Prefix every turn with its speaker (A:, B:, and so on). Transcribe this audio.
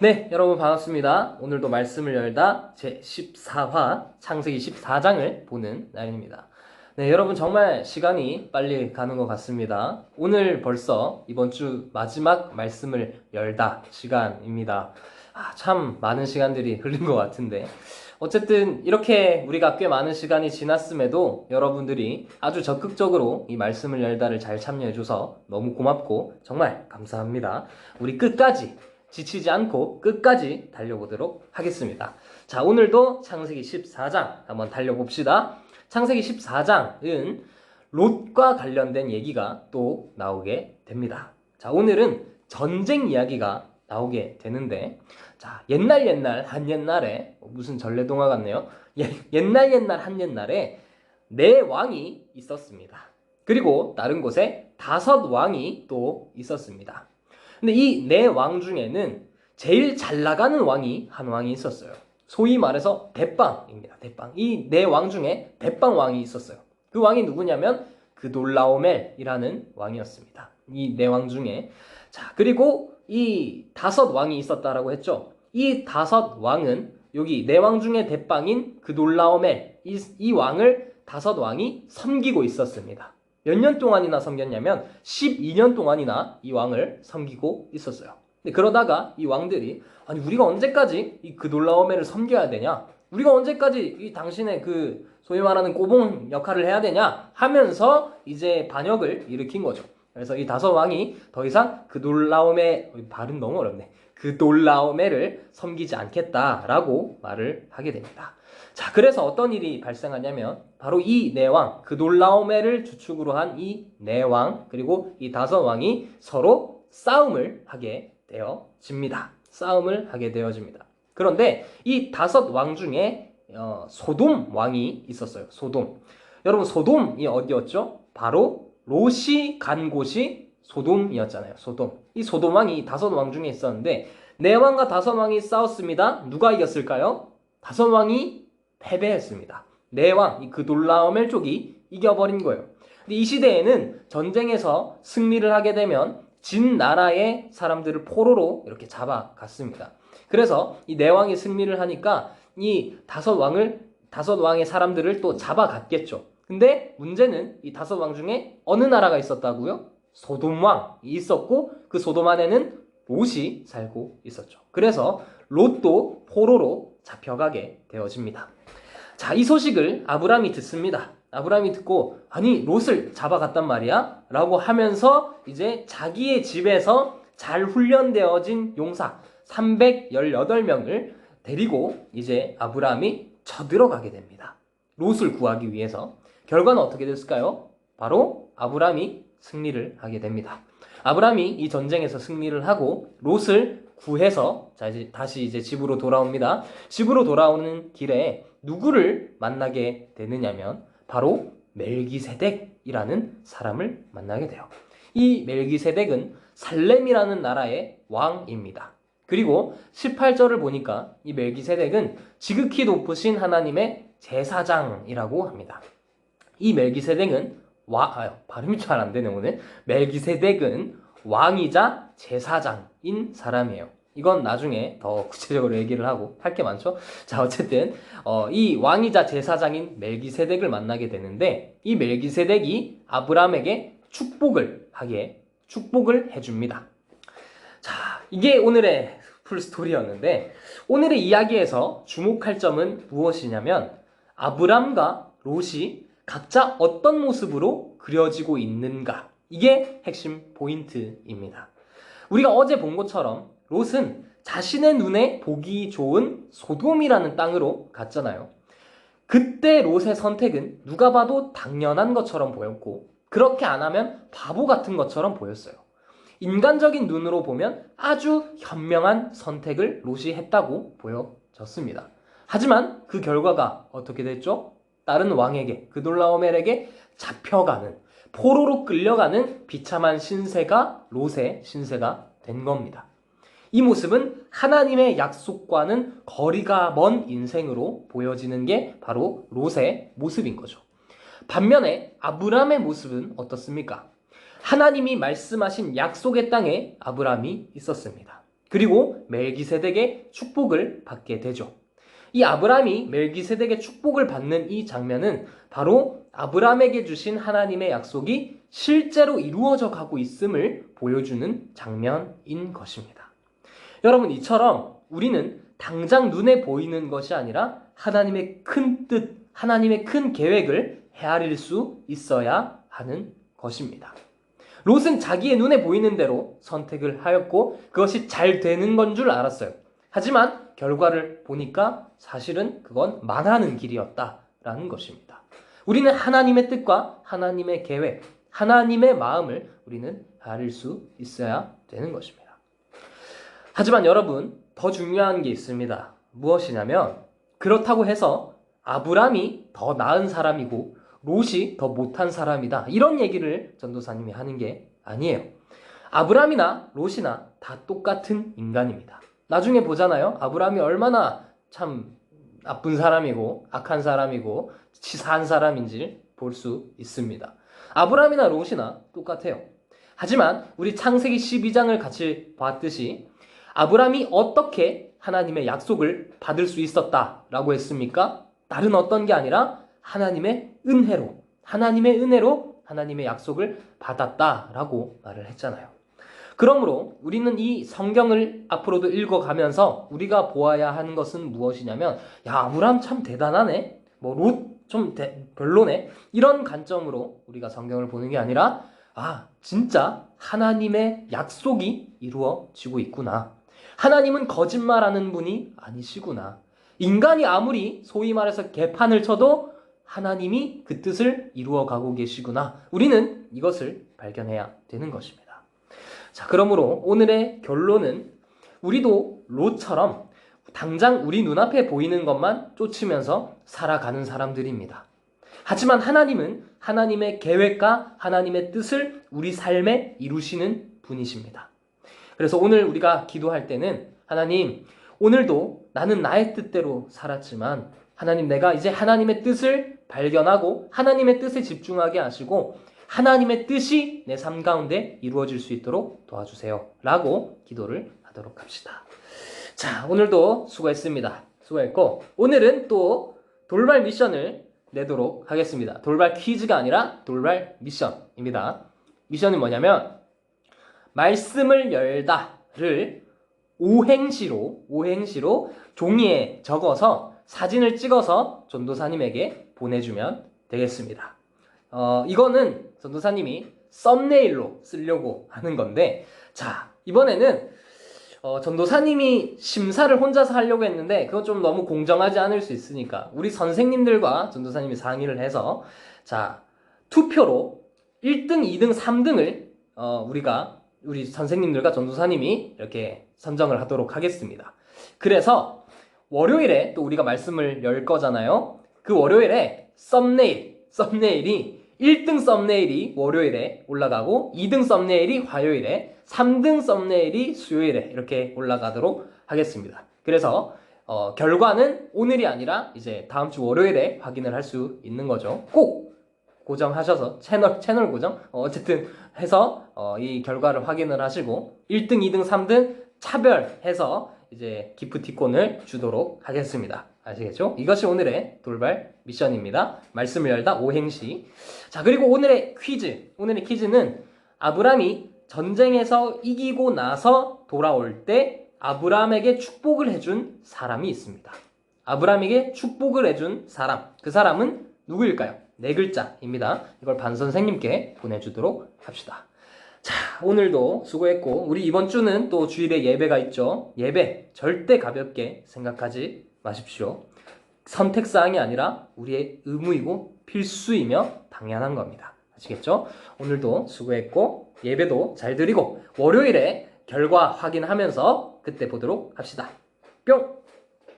A: 네, 여러분 반갑습니다. 오늘도 말씀을 열다 제 14화 창세기 14장을 보는 날입니다. 네, 여러분 정말 시간이 빨리 가는 것 같습니다. 오늘 벌써 이번 주 마지막 말씀을 열다 시간입니다. 아, 참 많은 시간들이 흘린 것 같은데. 어쨌든 이렇게 우리가 꽤 많은 시간이 지났음에도 여러분들이 아주 적극적으로 이 말씀을 열다를 잘 참여해줘서 너무 고맙고 정말 감사합니다. 우리 끝까지 지치지 않고 끝까지 달려보도록 하겠습니다. 자, 오늘도 창세기 14장 한번 달려봅시다. 창세기 14장은 롯과 관련된 얘기가 또 나오게 됩니다. 자, 오늘은 전쟁 이야기가 나오게 되는데, 자, 옛날 옛날 한 옛날에 어, 무슨 전래동화 같네요. 예, 옛날 옛날 한 옛날에 네 왕이 있었습니다. 그리고 다른 곳에 다섯 왕이 또 있었습니다. 근데 이 네 왕 중에는 제일 잘 나가는 왕이 한 왕이 있었어요. 소위 말해서 대빵입니다. 대빵. 이 네 왕 중에 대빵 왕이 있었어요. 그 왕이 누구냐면 그 돌라오멜이라는 왕이었습니다. 이 네 왕 중에 자 그리고 이 다섯 왕이 있었다라고 했죠. 이 다섯 왕은 여기 네 왕 중에 대빵인 그 놀라움에 이, 이 왕을 다섯 왕이 섬기고 있었습니다. 몇 년 동안이나 섬겼냐면 12년 동안이나 이 왕을 섬기고 있었어요. 근데 그러다가 이 왕들이 아니 우리가 언제까지 이 그 놀라움을 섬겨야 되냐? 우리가 언제까지 이 당신의 그 소위 말하는 꼬봉 역할을 해야 되냐 하면서 이제 반역을 일으킨 거죠. 그래서 이 다섯 왕이 더 이상 그 놀라움의 발음 너무 어렵네. 그 놀라움을 섬기지 않겠다라고 말을 하게 됩니다. 자, 그래서 어떤 일이 발생하냐면 바로 이네 왕, 그 놀라움을 주축으로 한이네 왕, 그리고 이 다섯 왕이 서로 싸움을 하게 되어집니다. 싸움을 하게 되어집니다. 그런데 이 다섯 왕 중에 어, 소돔 왕이 있었어요. 소돔. 여러분 소돔이 어디였죠? 바로 롯이 간 곳이 소돔이었잖아요. 소돔. 이 소돔 왕이 다섯 왕 중에 있었는데 네 왕과 다섯 왕이 싸웠습니다. 누가 이겼을까요? 다섯 왕이 패배했습니다. 네 왕, 이그 놀라움의 쪽이 이겨버린 거예요. 근데 이 시대에는 전쟁에서 승리를 하게 되면 진 나라의 사람들을 포로로 이렇게 잡아갔습니다. 그래서 이 네 왕이 승리를 하니까 이 다섯 왕을 다섯 왕의 사람들을 또 잡아갔겠죠. 근데 문제는 이 다섯 왕 중에 어느 나라가 있었다고요? 소돔 왕이 있었고 그 소돔 안에는 롯이 살고 있었죠. 그래서 롯도 포로로 잡혀가게 되어집니다. 자, 이 소식을 아브람이 듣습니다. 아브람이 듣고 아니 롯을 잡아갔단 말이야? 라고 하면서 이제 자기의 집에서 잘 훈련되어진 용사 318명을 데리고 이제 아브람이 쳐들어가게 됩니다. 롯을 구하기 위해서 결과는 어떻게 됐을까요? 바로 아브람이 승리를 하게 됩니다. 아브람이 이 전쟁에서 승리를 하고 롯을 구해서 다시 이제 집으로 돌아옵니다. 집으로 돌아오는 길에 누구를 만나게 되느냐면 바로 멜기세덱이라는 사람을 만나게 돼요. 이 멜기세덱은 살렘이라는 나라의 왕입니다. 그리고 18절을 보니까 이 멜기세덱은 지극히 높으신 하나님의 제사장이라고 합니다. 이 멜기세덱은 와, 아, 발음이 잘 안 되네, 오늘. 멜기세덱은 왕이자 제사장인 사람이에요. 이건 나중에 더 구체적으로 얘기를 하고 할 게 많죠. 자, 어쨌든, 어, 이 왕이자 제사장인 멜기세덱을 만나게 되는데, 이 멜기세덱이 아브람에게 축복을 하게, 축복을 해줍니다. 자, 이게 오늘의 풀 스토리였는데, 오늘의 이야기에서 주목할 점은 무엇이냐면, 아브람과 롯이 각자 어떤 모습으로 그려지고 있는가. 이게 핵심 포인트입니다. 우리가 어제 본 것처럼 롯은 자신의 눈에 보기 좋은 소돔이라는 땅으로 갔잖아요. 그때 롯의 선택은 누가 봐도 당연한 것처럼 보였고, 그렇게 안 하면 바보 같은 것처럼 보였어요. 인간적인 눈으로 보면 아주 현명한 선택을 롯이 했다고 보여졌습니다. 하지만 그 결과가 어떻게 됐죠? 다른 왕에게 그 놀라오멜에게 잡혀가는 포로로 끌려가는 비참한 신세가 롯의 신세가 된 겁니다. 이 모습은 하나님의 약속과는 거리가 먼 인생으로 보여지는 게 바로 롯의 모습인 거죠. 반면에 아브람의 모습은 어떻습니까? 하나님이 말씀하신 약속의 땅에 아브람이 있었습니다. 그리고 멜기세덱의 축복을 받게 되죠. 이 아브라함이 멜기세덱의 축복을 받는 이 장면은 바로 아브라함에게 주신 하나님의 약속이 실제로 이루어져 가고 있음을 보여주는 장면인 것입니다. 여러분, 이처럼 우리는 당장 눈에 보이는 것이 아니라 하나님의 큰 뜻, 하나님의 큰 계획을 헤아릴 수 있어야 하는 것입니다. 롯은 자기의 눈에 보이는 대로 선택을 하였고 그것이 잘 되는 건 줄 알았어요. 하지만 결과를 보니까 사실은 그건 망하는 길이었다라는 것입니다. 우리는 하나님의 뜻과 하나님의 계획, 하나님의 마음을 우리는 알을 수 있어야 되는 것입니다. 하지만 여러분, 더 중요한 게 있습니다. 무엇이냐면, 그렇다고 해서 아브람이 더 나은 사람이고, 롯이 더 못한 사람이다. 이런 얘기를 전도사님이 하는 게 아니에요. 아브람이나 롯이나 다 똑같은 인간입니다. 나중에 보잖아요. 아브람이 얼마나 참 나쁜 사람이고 악한 사람이고 치사한 사람인지 볼 수 있습니다. 아브람이나 롯이나 똑같아요. 하지만 우리 창세기 12장을 같이 봤듯이 아브람이 어떻게 하나님의 약속을 받을 수 있었다라고 했습니까? 다른 어떤 게 아니라 하나님의 은혜로 하나님의 은혜로 하나님의 약속을 받았다라고 말을 했잖아요. 그러므로 우리는 이 성경을 앞으로도 읽어가면서 우리가 보아야 하는 것은 무엇이냐면 야 아브람 참 대단하네. 뭐롯좀 별로네. 이런 관점으로 우리가 성경을 보는 게 아니라 아 진짜 하나님의 약속이 이루어지고 있구나. 하나님은 거짓말하는 분이 아니시구나. 인간이 아무리 소위 말해서 개판을 쳐도 하나님이 그 뜻을 이루어 가고 계시구나. 우리는 이것을 발견해야 되는 것입니다 자, 그러므로 오늘의 결론은 우리도 롯처럼 당장 우리 눈앞에 보이는 것만 쫓으면서 살아가는 사람들입니다. 하지만 하나님은 하나님의 계획과 하나님의 뜻을 우리 삶에 이루시는 분이십니다. 그래서 오늘 우리가 기도할 때는 하나님, 오늘도 나는 나의 뜻대로 살았지만 하나님 내가 이제 하나님의 뜻을 발견하고 하나님의 뜻에 집중하게 하시고 하나님의 뜻이 내 삶 가운데 이루어질 수 있도록 도와주세요. 라고 기도를 하도록 합시다. 자, 오늘도 수고했습니다. 수고했고, 오늘은 또 돌발 미션을 내도록 하겠습니다. 돌발 퀴즈가 아니라 돌발 미션입니다. 미션은 뭐냐면, 말씀을 열다를 오행시로, 오행시로 종이에 적어서 사진을 찍어서 전도사님에게 보내주면 되겠습니다. 어, 이거는 전도사님이 썸네일로 쓰려고 하는 건데, 자, 이번에는 어, 전도사님이 심사를 혼자서 하려고 했는데, 그건 좀 너무 공정하지 않을 수 있으니까, 우리 선생님들과 전도사님이 상의를 해서, 자, 투표로 1등, 2등, 3등을, 어, 우리가, 우리 선생님들과 전도사님이 이렇게 선정을 하도록 하겠습니다. 그래서, 월요일에 또 우리가 말씀을 열 거잖아요. 그 월요일에 썸네일, 썸네일이 1등 썸네일이 월요일에 올라가고 2등 썸네일이 화요일에 3등 썸네일이 수요일에 이렇게 올라가도록 하겠습니다. 그래서 어, 결과는 오늘이 아니라 이제 다음 주 월요일에 확인을 할 수 있는 거죠. 꼭 고정하셔서 채널 채널 고정 어, 쨌든 해서 어, 이 결과를 확인을 하시고 1등, 2등, 3등 차별해서 이제 기프티콘을 주도록 하겠습니다. 아시겠죠? 이것이 오늘의 돌발 미션입니다. 말씀을 열다 오행시. 자, 그리고 오늘의 퀴즈. 오늘의 퀴즈는 아브람이 전쟁에서 이기고 나서 돌아올 때 아브람에게 축복을 해준 사람이 있습니다. 아브람에게 축복을 해준 사람. 그 사람은 누구일까요? 네 글자입니다. 이걸 반 선생님께 보내주도록 합시다. 자, 오늘도 수고했고, 우리 이번 주는 또 주일에 예배가 있죠. 예배 절대 가볍게 생각하지 마십시오. 선택사항이 아니라 우리의 의무이고 필수이며 당연한 겁니다. 아시겠죠? 오늘도 수고했고, 예배도 잘 드리고, 월요일에 결과 확인하면서 그때 보도록 합시다. 뿅!